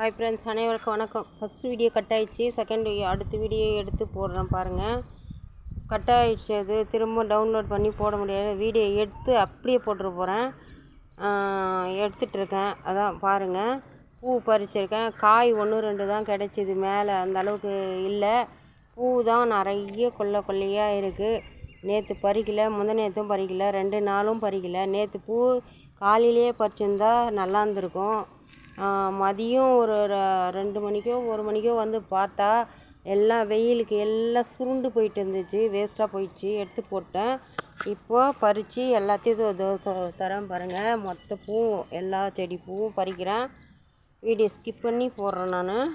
Hi friends அனைவருக்கும் வணக்கம். First video cut ஆகிடுச்சு செகண்ட் அடுத்த வீடியோ எடுத்து போடுறேன் பாருங்கள் கட் ஆகிடுச்சு அது. திரும்ப டவுன்லோட் பண்ணி போட முடியாது. வீடியோ எடுத்து அப்படியே போட்டுற போகிறேன் எடுத்துகிட்ருக்கேன் அதான் பாருங்கள் பூ பறிச்சிருக்கேன். காய் ஒன்று ரெண்டு தான் கிடச்சிது மேலே. அந்த அளவுக்கு இல்லை. பூ தான் நிறைய கொல்லை கொல்லையாக இருக்குது நேற்று பறிக்கலை. முந்த நேற்றும் பறிக்கலை. ரெண்டு நாளும் பறிக்கலை. நேற்று பூ காலையிலேயே பறிச்சிருந்தா நல்லா இருந்திருக்கும். மதியம் ஒரு ரெண்டு மணிக்கோ ஒரு மணிக்கோ வந்து பார்த்தா எல்லாம் வெயிலுக்கு எல்லாம் சுருண்டு போயிட்டு இருந்துச்சு. வேஸ்ட்டாக போயிடுச்சு. எடுத்து போட்டேன். இப்போது பறித்து எல்லாத்தையும் தரேன் பாருங்கள் மொத்த பூவும் எல்லா செடி பூவும் பறிக்கிறேன். வீடியோ ஸ்கிப் பண்ணி போடுறேன் நான்.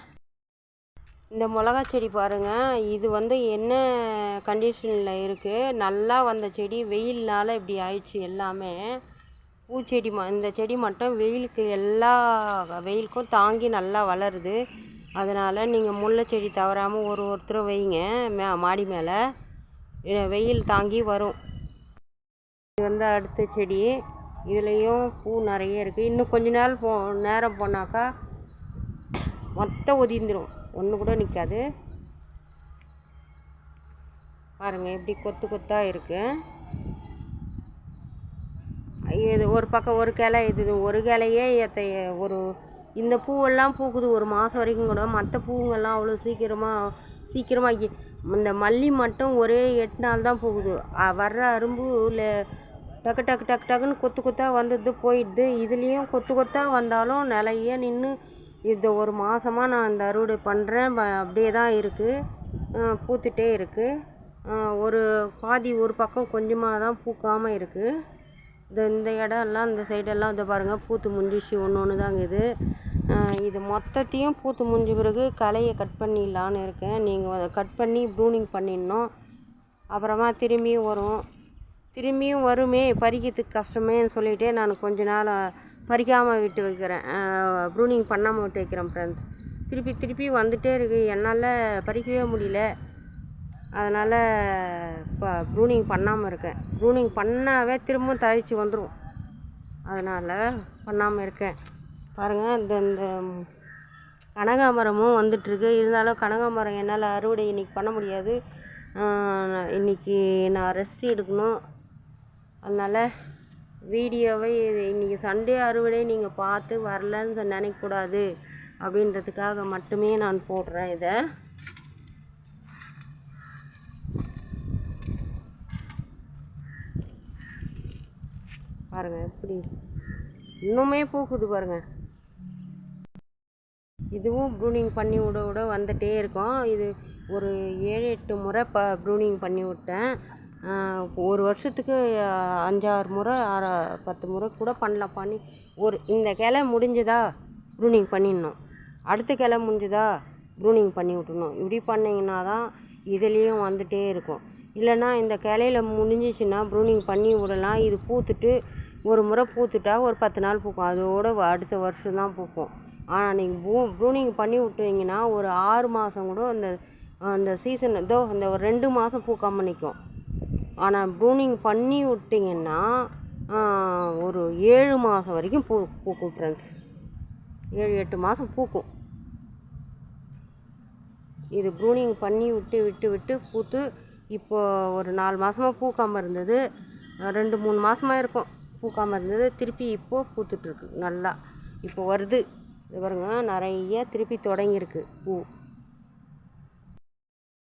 இந்த மிளகா செடி பாருங்கள் இது வந்து என்ன கண்டிஷனில் இருக்குது நல்லா வந்த செடி. வெயில்னால இப்படி ஆயிடுச்சு எல்லாமே. பூச்செடி ம இந்த செடி மட்டும் வெயிலுக்கு எல்லா வெயிலுக்கும் தாங்கி நல்லா வளருது. அதனால் நீங்கள் முல்லை செடி தவறாமல் ஒரு ஒருத்தரும் வைங்க மே மாடி மேலே. வெயில் தாங்கி வரும். இது வந்து அடுத்த செடி. இதுலேயும் பூ நிறைய இருக்குது இன்னும் கொஞ்ச நாள் போ நேரம் போனாக்கா மொத்தம் ஒதிந்துடும் ஒன்று கூட நிற்காது பாருங்கள் எப்படி கொத்து கொத்தாக இருக்குது இது ஒரு பக்கம் ஒரு கிளை இது ஒரு கிளையே எத்த ஒரு இந்த பூவெல்லாம் பூக்குது ஒரு மாதம் வரைக்கும் கூட. மற்ற பூவுங்கள்லாம் அவ்வளோ சீக்கிரமாக சீக்கிரமாக இந்த மல்லி மட்டும் ஒரே எட்டு நாள் தான் போகுது வர்ற அரும்பு இல்லை டக்கு டக்கு டக்கு டக்குன்னு கொத்து கொத்தாக வந்துடுது போயிடுது. இதுலேயும் கொத்து கொத்தாக வந்தாலும் நிலையே நின்று இது ஒரு மாதமாக நான் இந்த அறுவடை பண்ணுறேன் அப்படியே தான் இருக்குது பூத்துட்டே இருக்குது ஒரு பாதி ஒரு பக்கம் கொஞ்சமாக தான் பூக்காமல் இருக்குது இந்த இந்த இடம்லாம் இந்த சைடெல்லாம் வந்து பாருங்கள் பூத்து முடிஞ்சிச்சு ஒன்று ஒன்று தாங்க இது. இது மொத்தத்தையும் பூத்து முடிஞ்ச பிறகு களையை கட் பண்ணிடலான்னு இருக்கேன். நீங்கள் கட் பண்ணி ப்ரூனிங் பண்ணிடணும். அப்புறமா திரும்பியும் வரும். திரும்பியும் வருமே பறிக்கிறதுக்கு கஷ்டமேன்னு சொல்லிகிட்டே நான் கொஞ்ச நாள் பறிக்காமல் விட்டு வைக்கிறேன். ப்ரூனிங் பண்ணாமல் விட்டு வைக்கிறேன் ஃப்ரெண்ட்ஸ் திருப்பி திருப்பி வந்துகிட்டே இருக்குது என்னால் பறிக்கவே முடியல. அதனால் இப்போ ப்ரூனிங் பண்ணாமல் இருக்கேன். ப்ரூனிங் பண்ணாவே திரும்ப தழைச்சி வந்துடும் அதனால் பண்ணாமல் இருக்கேன். பாருங்கள் இந்த இந்த கனகாமரமும் வந்துட்டுருக்கு. இருந்தாலும் கனகாமரம் என்னால் அறுவடை இன்றைக்கி பண்ண முடியாது. இன்றைக்கி இன்னைக்கு நான் ரெஸ்ட் எடுக்கணும். அதனால் வீடியோவை இன்றைக்கி சண்டே அறுவடை நீங்கள் பார்த்து வரலன்னு நினைக்கக்கூடாது. அப்படின்றதுக்காக மட்டுமே நான் போடுறேன் இதை. பாருங்கள் எப்படி இன்னுமே பூக்குது பாருங்கள் இதுவும் ப்ரூனிங் பண்ணி விட விட வந்துகிட்டே இருக்கும். இது ஒரு ஏழு எட்டு முறை ப ப்ரூனிங் பண்ணி விட்டேன். ஒரு வருஷத்துக்கு அஞ்சாறு முறை ஆறு பத்து முறை கூட பண்ணலாம். பண்ணி ஒரு இந்த கிளை முடிஞ்சதா? ப்ரூனிங் பண்ணிடணும். அடுத்த கிளை முடிஞ்சதா? ப்ரூனிங் பண்ணி விட்டுணும் இப்படி பண்ணிங்கன்னா தான் இதுலேயும் வந்துகிட்டே இருக்கும். இல்லைன்னா இந்த கிளையில முடிஞ்சிச்சின்னா ப்ரூனிங் பண்ணி விடலாம். இது பூத்துட்டு ஒரு முறை பூத்துட்டா ஒரு பத்து நாள் பூக்கும். அதோட அடுத்த வருஷம் தான் பூக்கும். ஆனால் நீங்கள் ப்ரூ ப்ரூனிங் பண்ணி விட்டுவீங்கன்னா ஒரு ஆறு மாதம் கூட அந்த அந்த சீசன் இதோ இந்த ஒரு ரெண்டு மாதம் பூக்காமல் நிற்கும் ஆனால் ப்ரூனிங் பண்ணி விட்டிங்கன்னா ஒரு ஏழு மாதம் வரைக்கும் பூ பூக்கும் ஃப்ரெண்ட்ஸ் ஏழு எட்டு மாதம் பூக்கும். இது ப்ரூனிங் பண்ணி விட்டு விட்டு விட்டு பூத்து இப்போ ஒரு நாலு மாதமாக பூக்காமல் இருந்தது. ரெண்டு மூணு மாதமாக இருக்கும். பூக்காமல் இருந்தது. திருப்பி இப்போது பூத்துட்ருக்கு நல்லா இப்போ வருது. இது பாருங்க நிறைய திருப்பி தொடங்கியிருக்கு பூ.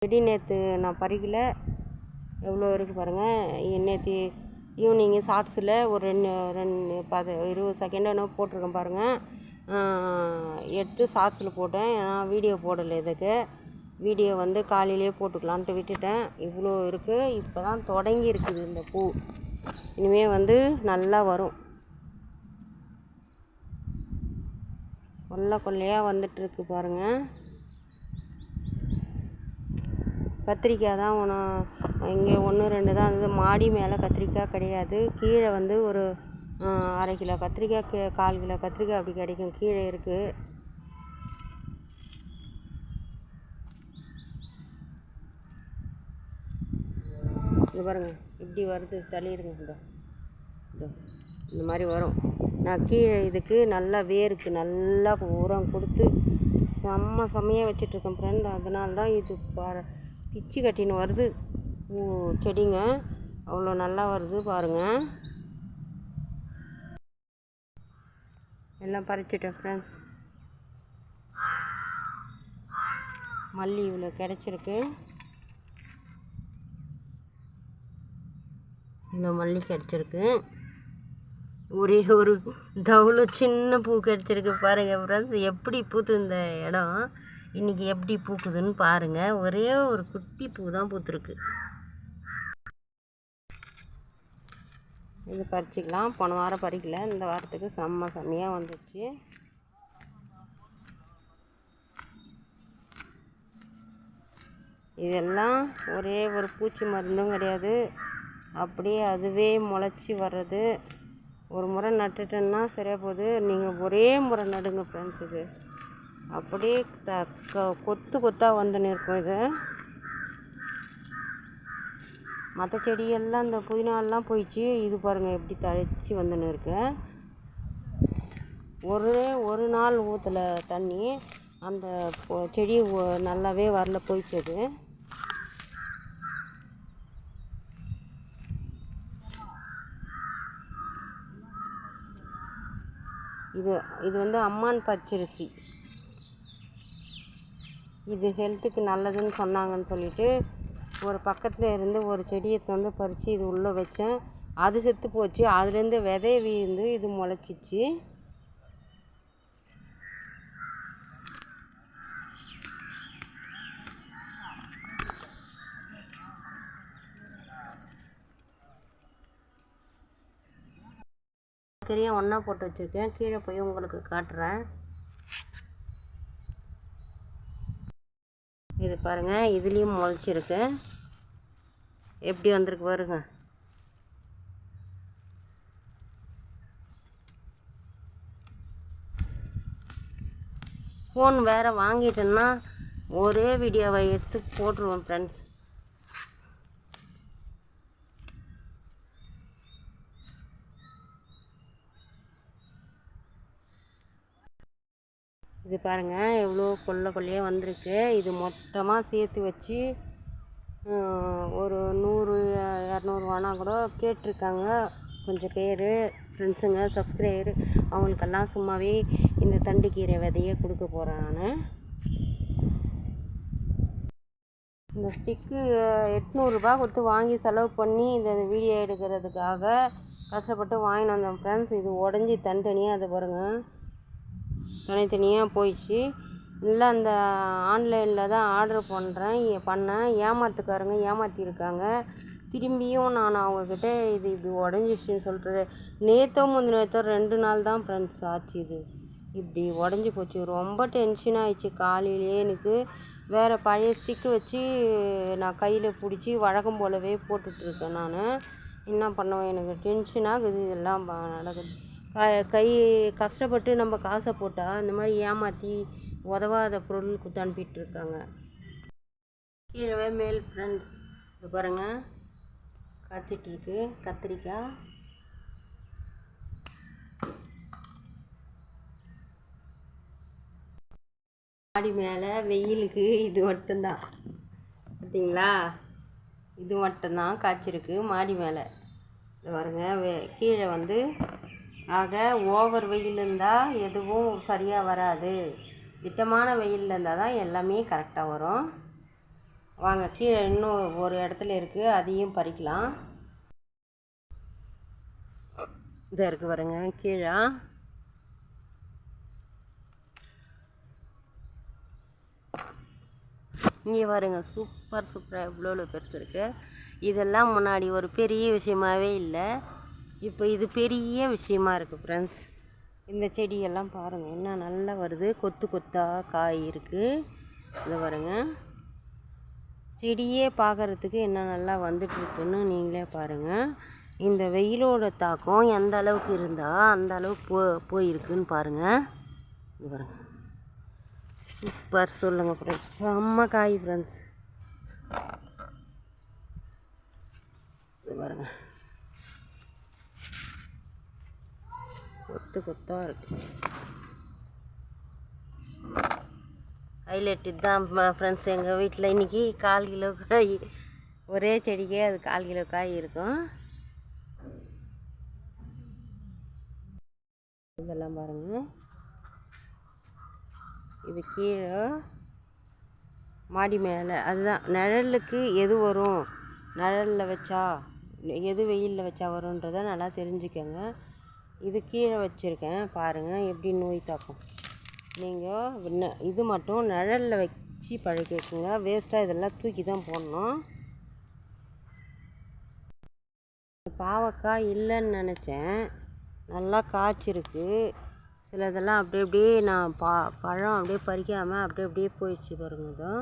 செடி நேற்று நான் பறிக்கல. எவ்வளோ இருக்குது பாருங்கள் நேற்று ஈவினிங்கு ஷார்ட்ஸில் ஒரு ரெண்டு ரெண்டு பது இருபது செகண்ட் என்ன போட்டிருக்கேன் பாருங்கள் எடுத்து ஷார்ட்ஸில் போட்டேன். ஏன்னா வீடியோ போடலை இதுக்கு. வீடியோ வந்து காலையிலேயே போட்டுக்கலான்ட்டு விட்டுட்டேன். இவ்வளோ இருக்குது இப்போ தான் தொடங்கி இருக்குது இந்த பூ. இனிமேல் வந்து நல்லா வரும். கொல்லை கொல்லையாக வந்துட்டுருக்கு பாருங்கள் கத்திரிக்காய் தான் ஒன்று இங்கே ஒன்று ரெண்டு தான். இருந்தது மாடி மேலே கத்திரிக்காய் கிடையாது. கீழே வந்து ஒரு அரை கிலோ கத்திரிக்காய் கீழே கால் கிலோ கத்திரிக்காய் அப்படி கிடைக்கும். கீழே இருக்குது இது பாருங்கள் இப்படி வருது தள்ளிடுங்க இந்த இந்த மாதிரி வரும். நான் கீழே இதுக்கு நல்லா வேருக்கு நல்லா உரம் கொடுத்து செம்ம செம்மையாக வச்சிட்ருக்கேன் ஃப்ரெண்ட் அதனால தான் இது பாரு பிச்சு கட்டின்னு வருது. செடிங்க. அவ்வளோ நல்லா வருது பாருங்கள் எல்லாம் பறிச்சிட்டேன் ஃப்ரெண்ட்ஸ் மல்லி இவ்வளோ கிடச்சிருக்கு. இந்த மல்லி கிடச்சிருக்கு ஒரே ஒரு தவுள சின்ன பூ கிடச்சிருக்கு பாருங்கள் ஃப்ரெண்ட்ஸ் எப்படி பூத்து இந்த இடம்? இன்றைக்கி எப்படி பூக்குதுன்னு பாருங்கள் ஒரே ஒரு குட்டி பூ தான் பூத்துருக்கு. இது பறிச்சிக்கலாம். போன வாரம் பறிக்கல. இந்த வாரத்துக்கு செம்ம செம்மையாக வந்துச்சு. இதெல்லாம் ஒரே ஒரு பூச்சி மருந்தும் கிடையாது. அப்படியே அதுவே முளைச்சி வர்றது. ஒரு முறை நட்டுட்டேன்னா சரியாக போகுது. நீங்கள் ஒரே முறை நடுங்க ஃப்ரெண்ட்ஸ் இது. அப்படியே த க- கொத்து கொத்தாக வந்துன்னு இருக்கும் இது. மற்ற செடியெல்லாம் இந்த புதினாலாம் போயிடுச்சு. இது பாருங்கள் எப்படி தழைச்சி வந்துன்னு இருக்கு ஒரு ஒரு நாள் ஊற்றுல தண்ணி. அந்த செடி நல்லாவே வரல போயிடுச்சு அது. இது இது வந்து அம்மான் பச்சரிசி. இது ஹெல்த்துக்கு நல்லதுன்னு சொன்னாங்கன்னு சொல்லிட்டு ஒரு பக்கத்தில் இருந்து ஒரு செடியை வந்து பறித்து இது உள்ளே வச்சேன். அது செத்து போச்சு. அதுலேருந்து விதைய வீழ்ந்து இது முளைச்சிச்சு. கீரையும் ஒன்றா போட்டு வச்சுருக்கேன். கீழே போய் உங்களுக்கு காட்டுறேன். இது பாருங்கள் இதுலேயும் முளைச்சிருக்கு. எப்படி வந்திருக்கு பாருங்க. ஃபோன் வேறு வாங்கிட்டேன்னா ஒரே வீடியோவை எடுத்து போட்டுருவோம் ஃப்ரெண்ட்ஸ் பாருங்கள் எவ்வளோ கொல்லை கொல்லையாக வந்திருக்கு. இது மொத்தமாக சேர்த்து வச்சு ஒரு நூறு இரநூறுவானா கூட கேட்டிருக்காங்க. கொஞ்சம் பேர் ஃப்ரெண்ட்ஸுங்க சப்ஸ்கிரைபர் அவங்களுக்கெல்லாம் சும்மாவே இந்த தண்டுக்கீரை விதையை கொடுக்க போகிறேன் நான். இந்த ஸ்டிக்கு எட்நூறுரூபா கொடுத்து வாங்கி செலவு பண்ணி இந்த வீடியோ எடுக்கிறதுக்காக கஷ்டப்பட்டு வாங்கினோம் வந்தேன் ஃப்ரெண்ட்ஸ் இது உடஞ்சி தனித்தனியாக அது பாருங்கள் தனித்தனியாக போயிடுச்சு. இல்லை அந்த ஆன்லைனில் தான் ஆர்டர் பண்ணுறேன் பண்ணேன். ஏமாத்துக்காரங்க ஏமாற்றிருக்காங்க திரும்பியும் நான் அவங்கக்கிட்ட இது இப்படி உடஞ்சிச்சின்னு சொல்லிட்டு நேற்றோ முந்தின நேற்றோ ரெண்டு நாள் தான் ஃப்ரெண்ட்ஸ் ஆச்சு இது. இப்படி உடஞ்சி போச்சு. ரொம்ப டென்ஷன் ஆயிடுச்சு காலையிலே எனக்கு. வேறு பழைய ஸ்டிக்கு வச்சு நான் கையில் பிடிச்சி வழக்கம் போலவே போட்டுட்ருக்கேன் நான். என்ன பண்ணுவேன் எனக்கு? டென்ஷன் ஆகுது. இதெல்லாம் நடக்குது. க- கை கஷ்டப்பட்டு நம்ம காசை போட்டால் இந்த மாதிரி ஏமாற்றி உதவாத பொருள் கொடுத்து அனுப்பிட்டுருக்காங்க. கீழவே மேல் ஃப்ரெண்ட்ஸ் இது பாருங்கள் காய்ச்சிட்டுருக்கு கத்திரிக்காய். மாடி மேலே வெயிலுக்கு இது மட்டும்தான். பார்த்தீங்களா இது மட்டும்தான் காய்ச்சிருக்கு மாடி மேலே. இது பாருங்க. கீழே வந்து ஆக ஓவர் வெயில் இருந்தால் எதுவும் சரியாக வராது. திட்டமான வெயில் இருந்தால் தான் எல்லாமே கரெக்டாக வரும். வாங்க கீழே இன்னும் ஒரு இடத்துல இருக்குது அதையும் பறிக்கலாம். இதாக இருக்குது பாருங்க கீழே. இங்கே பாருங்க சூப்பர் சூப்பராக எவ்வளோ பெருசு இருக்குது இதெல்லாம் முன்னாடி ஒரு பெரிய விஷயமாவே இல்லை. இப்போ இது பெரிய விஷயமா இருக்குது ஃப்ரெண்ட்ஸ் இந்த செடியெல்லாம் பாருங்கள் என்ன நல்லா வருது. கொத்து கொத்தாக காய் இருக்குது இதை பாருங்க. செடியே பார்க்கறதுக்கு என்ன நல்லா வந்துட்டுருக்குன்னு நீங்களே பாருங்கள் இந்த வெயிலோட தாக்கம் எந்த அளவுக்கு இருந்தால் அந்த அளவுக்கு போ போயிருக்குன்னு பாருங்கள் இது பாருங்கள் சூப்பர் சொல்லுங்கள் ஃப்ரெண்ட்ஸ் செம்ம காய் ஃப்ரெண்ட்ஸ் இது பாருங்கள் கொத்து கொத்தாக இருக்குது ஹைலைட் இதுதான் ஃப்ரெண்ட்ஸ் எங்கள் வீட்டில் இன்றைக்கி கால் கிலோ காய் ஒரே செடிக்கே அது கால் கிலோ காய் இருக்கும். இதெல்லாம் பாருங்கள் இது கீழே மாடி மேலே. அதுதான் நிழலுக்கு எது வரும்? நிழலில் வச்சா எது வெயிலில் வச்சா வரும்ன்றதை நல்லா தெரிஞ்சுக்கோங்க. இது கீழே வச்சுருக்கேன். பாருங்கள் எப்படி நோய் தாக்கும். நீங்கள் இது மட்டும் நிழலில் வச்சு பழக்கி வச்சுங்க. வேஸ்ட்டாக இதெல்லாம் தூக்கி தான் போடணும். பாவக்காய் இல்லைன்னு நினச்சேன். நல்லா காய்ச்சிருக்கு. சிலதெல்லாம் இதெல்லாம் அப்படியே நான் பா பழம் அப்படியே பறிக்காமல் அப்படியே அப்படியே போயிடுச்சு பாருங்க இதோ.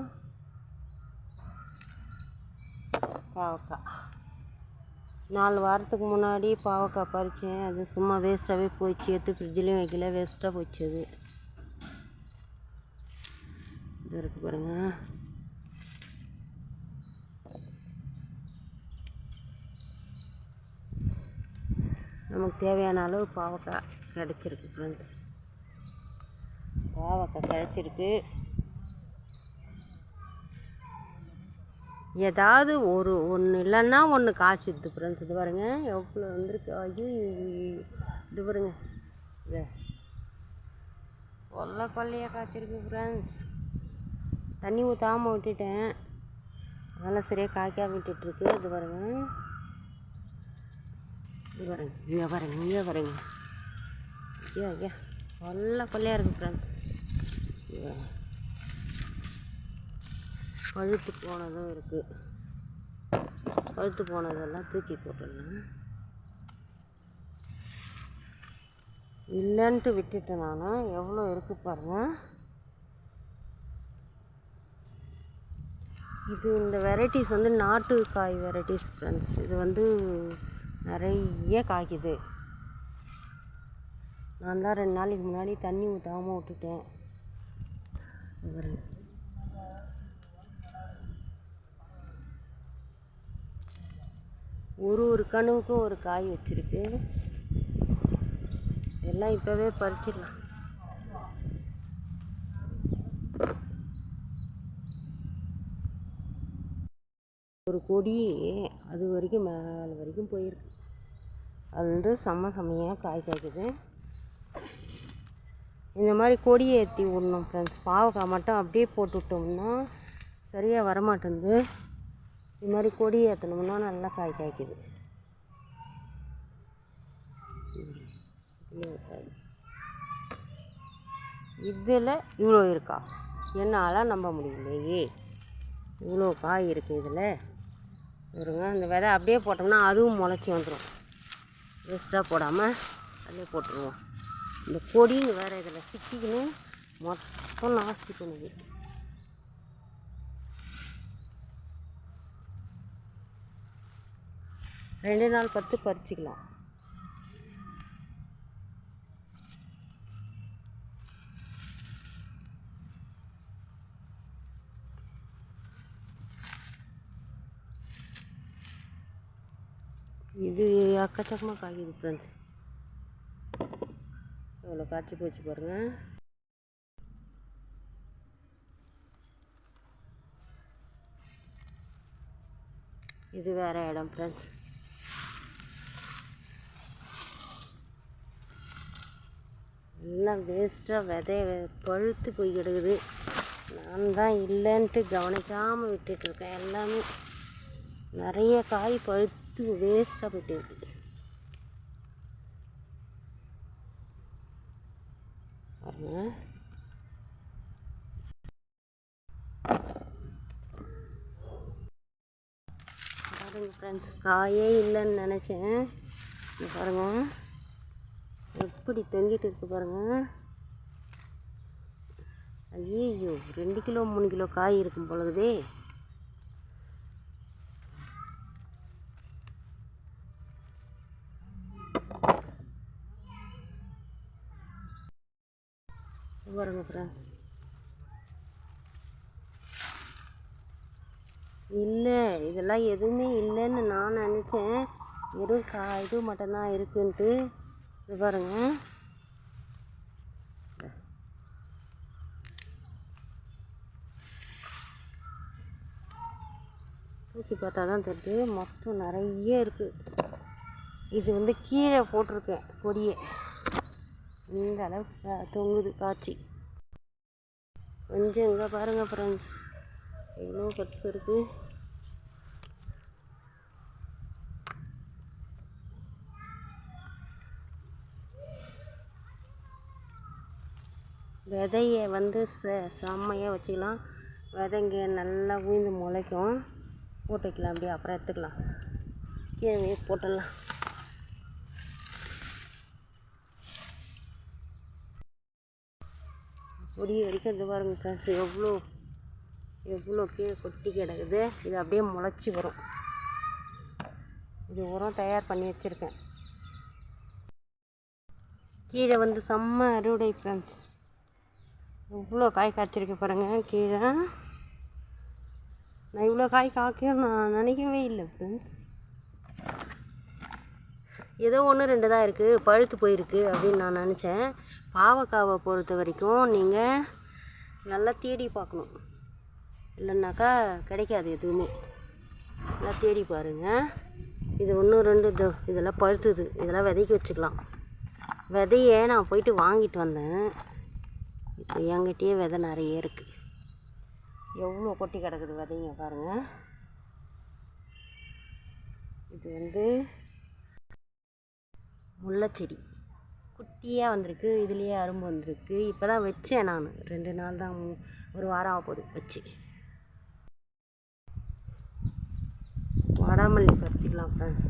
பாவக்காய். நாலு வாரத்துக்கு முன்னாடி பாவக்காய் பறித்தேன். அது சும்மா வேஸ்ட்டாகவே போயிடுச்சு எடுத்து ஃப்ரிட்ஜ்லேயும் வைக்கல. வேஸ்ட்டாக போச்சு அது. இது இருக்குது பாருங்கள் நமக்கு தேவையான அளவு பாவக்காய் கிடச்சிருக்கு ஃப்ரெண்ட்ஸ் பாவக்காய் கிடச்சிருக்கு. ஏதாவது ஒரு ஒன்று இல்லைன்னா ஒன்று காய்ச்சிடுது ஃப்ரெண்ட்ஸ் இது பாருங்க. எவ்வளோ வந்திருக்கு? ஐயோ இது பாருங்க. இது. கொல்ல கொல்லையாக காய்ச்சிருக்கு ஃப்ரெண்ட்ஸ் தண்ணி ஊற்றாமல் விட்டுட்டேன். அதெல்லாம் சரியாக காய்க்காம விட்டுட்ருக்கு இது பாருங்க. இது பாருங்க. இங்கே பாருங்க இங்கே பாருங்க. ஐயா ஐயா. கொல்ல கொல்லையாக இருக்குது ஃப்ரெண்ட்ஸ் இது பாருங்க. பழுத்து போனதும் இருக்குது பழுத்து போனதெல்லாம் தூக்கி போட்டுடலாம். இல்லைன்ட்டு விட்டுட்டேன் நான் எவ்வளோ இருக்குது பாருங்கள் இது இந்த வெரைட்டிஸ் வந்து நாட்டு காய் வெரைட்டிஸ் ஃப்ரெண்ட்ஸ் இது வந்து நிறைய காய்க்குது. நான் தான் ரெண்டு நாளைக்கு முன்னாடி தண்ணி ஊற்றாமல் விட்டுட்டேன் இது பாருங்க ஒரு ஒரு கணுவுக்கும் ஒரு காய் வச்சுருக்கு. எல்லாம் இப்போவே பறிச்சிடலாம். ஒரு கொடி அது வரைக்கும் மேலே வரைக்கும் போயிருக்கு. அது வந்து செம்ம செம்மையாக காய் காய்க்குது. இந்த மாதிரி கொடியை ஏற்றி விடணும் ஃப்ரெண்ட்ஸ் பாவக்காய் மட்டும் அப்படியே போட்டு விட்டோம்னா சரியாக வரமாட்டேங்குது. இது மாதிரி கொடி ஏற்றணும்னா நல்லா காய் காய்க்குது. இதில் இவ்வளோ இருக்கா? என்னால் நம்ப முடியலையே. இவ்வளோ காய் இருக்குது இதில். இருங்க இந்த விதை அப்படியே போட்டோம்னா அதுவும் முளைச்சி வந்துடும் வேஸ்ட்டாக போடாமல் அப்படியே போட்டுருவோம். இந்த கொடின்னு வேறு இதில் சிக்கிக்கணும். மொத்தம் நாஸ்தி பண்ணுது. ரெண்டு நாள் பத்து பறிச்சிக்கலாம். இது அக்கச்சக்கமாக காய்க்குது ஃப்ரெண்ட்ஸ் எவ்வளோ காய்ச்சி போச்சு பாருங்கள் இது வேறு இடம் ஃப்ரெண்ட்ஸ் எல்லாம் வேஸ்ட்டாக விதைய பழுத்து போய் கிடக்குது. நான் தான் இல்லைன்ட்டு கவனிக்காமல் விட்டுட்ருக்கேன் எல்லாமே நிறைய காய் பழுத்து வேஸ்ட்டாக போயிட்டு இருக்குது. பாருங்க. ஃப்ரெண்ட்ஸ் காயே இல்லைன்னு நினச்சேன். பாருங்கள் எப்படி தொங்கிட்டு இருக்கு பாருங்கள் ஐயோ ரெண்டு கிலோ மூணு கிலோ காய் இருக்கும் பொழுதே. பாருங்க ஃப்ரெண்ட்ஸ் இல்லை இதெல்லாம் எதுவுமே இல்லைன்னு நான் நினச்சேன். வெறும் கா இது மட்டும்தான் இருக்குன்ட்டு. இது பாருங்கள் தூக்கி பார்த்தா தான் தெரியுது மொத்தம் நிறைய இருக்குது இது வந்து கீழே போட்டிருக்கேன் கொடியே இந்த அளவுக்கு தொங்குது காட்சி. கொஞ்சம் இங்கே பாருங்கள் ஃப்ரெண்ட்ஸ் எவ்வளோ பெருசு இருக்குது விதைய வந்து செ செம்மையாக வச்சுக்கலாம். விதைங்க நல்லா உழுந்து முளைக்கும். போட்டு வைக்கலாம் அப்படியே அப்புறம் எடுத்துக்கலாம். கீழே போட்டுடலாம். பொடி வரைக்கும் இது பாருங்க ஃப்ரெண்ட்ஸ் எவ்வளோ எவ்வளோ கீழே கொட்டி கிடக்குது. இது அப்படியே முளைச்சி வரும். இது உரம் தயார் பண்ணி வச்சுருக்கேன். கீழே வந்து செம்ம அறுவடை ஃப்ரெண்ட்ஸ் இவ்வளோ காய் காய்ச்சிருக்கு பாருங்க கீழே. நான் இவ்வளோ காய் காய்க்கும் நான் நினைக்கவே இல்லை ஃப்ரெண்ட்ஸ் ஏதோ ஒன்று ரெண்டு தான் இருக்குது பழுத்து போயிருக்கு அப்படின்னு நான் நினச்சேன். பாவக்காவை பொறுத்த வரைக்கும் நீங்கள் நல்லா தேடி பார்க்கணும். இல்லைன்னாக்கா கிடைக்காது எதுவுமே. நல்லா தேடி பாருங்கள் இது ஒன்று ரெண்டு இதோ இதெல்லாம் பழுத்துது. இதெல்லாம் விதைக்கு வச்சுக்கலாம். விதையை நான் போயிட்டு வாங்கிட்டு வந்தேன். இப்போ என்கிட்டயே விதை நிறைய இருக்குது எவ்வளோ கொட்டி கிடக்குது விதைங்க பாருங்கள் இது வந்து முல்லைச்செடி. குட்டியாக வந்திருக்கு. இதுலேயே அரும்பு வந்திருக்கு. இப்போ தான் வச்சேன் நான். ரெண்டு நாள் தான் ஒரு வாரம் ஆக போகுது வச்சு. வாடாமல்லி பறிச்சிக்கலாம் ஃப்ரெண்ட்ஸ்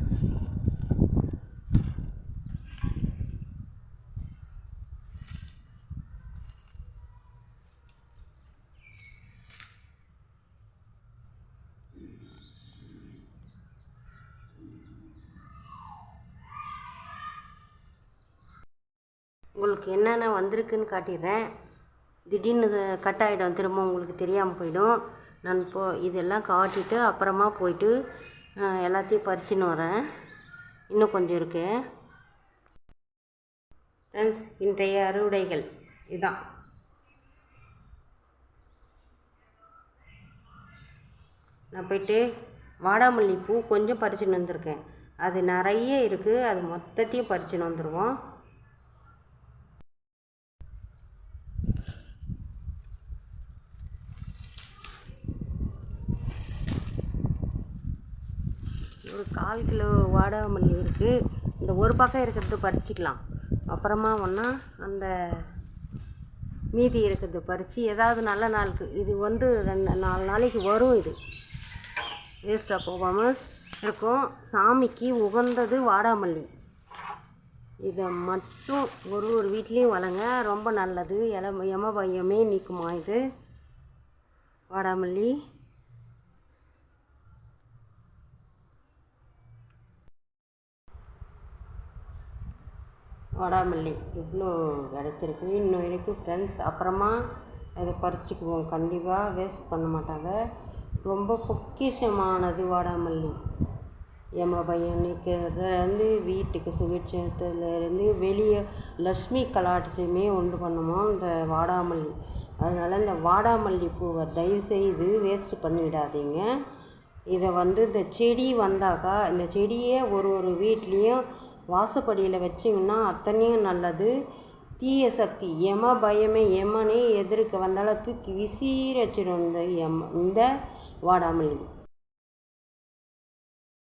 உங்களுக்கு என்னென்ன வந்திருக்குன்னு காட்டிடுறேன். திடீர்னு கட் ஆகிடும் திரும்ப உங்களுக்கு தெரியாமல் போயிடும். நான் இப்போ இதெல்லாம் காட்டிட்டு அப்புறமா போயிட்டு எல்லாத்தையும் பறிச்சுன்னு வரேன். இன்னும் கொஞ்சம் இருக்கு. ஃப்ரெண்ட்ஸ் இன்றைய அறுவடைகள் இதுதான் நான் போயிட்டு வாடாமல்லி பூ கொஞ்சம் பறிச்சுன்னு வந்திருக்கேன். அது நிறைய இருக்குது அது மொத்தத்தையும் பறிச்சுன்னு வந்துடுவோம் ஒரு கால் கிலோ வாடாமல்லி இருக்குது இந்த ஒரு பக்கம் இருக்கிறது பறிச்சிக்கலாம். அப்புறமா ஒன்றா அந்த மீதி இருக்கிறது பறித்து ஏதாவது நல்ல நாளுக்கு இது வந்து ரெண்டு நாலு நாளைக்கு வரும் இது. வேஸ்ட்டாக போகாமல் இருக்கும். சாமிக்கு உகந்தது வாடாமல்லி இதை மட்டும் ஒரு ஒரு வீட்லேயும் வளங்க. ரொம்ப நல்லது. எல எம பையமே நீக்குமா இது? வாடாமல்லி வாடாமல்லி. இவ்வளோ கிடச்சிருக்கு இன்னும் இருக்குது ஃப்ரெண்ட்ஸ் அப்புறமா அதை பறிச்சுக்குவோம். கண்டிப்பாக வேஸ்ட் பண்ண மாட்டாங்க. ரொம்ப பொக்கிஷமானது வாடாமல்லி. எம பையன் நிற்கிறதுலேருந்து வீட்டுக்கு சுபிட்சத்துலேருந்து வெளியே லக்ஷ்மி கலாட்சியமே உண்டு பண்ணுமோ இந்த வாடாமல்லி. அதனால் இந்த வாடாமல்லி பூவை தயவுசெய்து வேஸ்ட் பண்ணிடாதீங்க. இதை வந்து இந்த செடி வந்தாக்கா இந்த செடியே ஒரு ஒரு வீட்லேயும் வாசப்படியில் வச்சிங்கன்னா அத்தனையும் நல்லது. தீய சக்தி எம பயமே எமனே எதிர்க்க வந்தாலும் தூக்கி விசீரச்சிடும் இந்த எம் இந்த வாடாமல்லி.